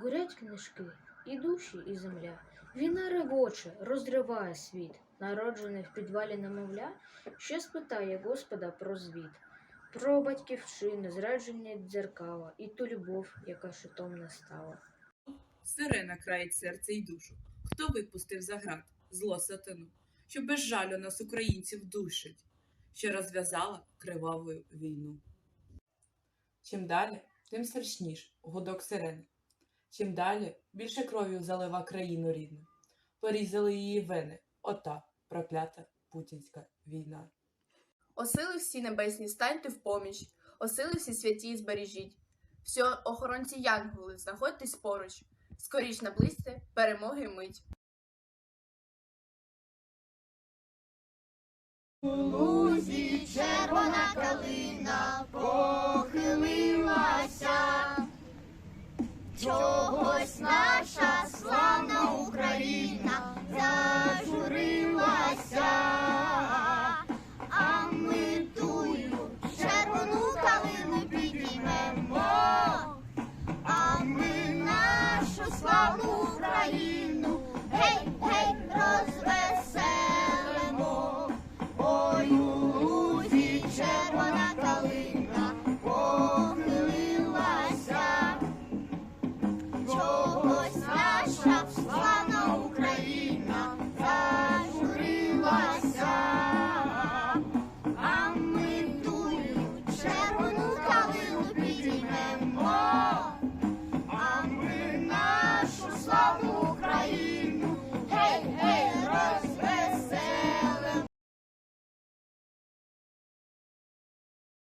Горять книжки, і душі, і земля. Війна ревоче, розриває світ, народжений в підвалі немовля, що спитає Господа про звіт, про батьківщину, зрадження дзеркала, і ту любов, яка шитом не стала. Сирена країть серце й душу. Хто випустив за град зло сатану, що без жалю нас, українців, душить, що розв'язала криваву війну. Чим далі, тим страшніш гудок сирени. Чим далі більше кров'ю залива країну рідну. Порізали її вени, ота проклята путінська війна. Осили всі небесні, станьте в поміч, осили всі святі збережіть. Всі охоронці янголи, знаходьтесь поруч, скоріш наблизьте перемоги мить. У лузі червона калина похилилася, чогось наша славна Україна.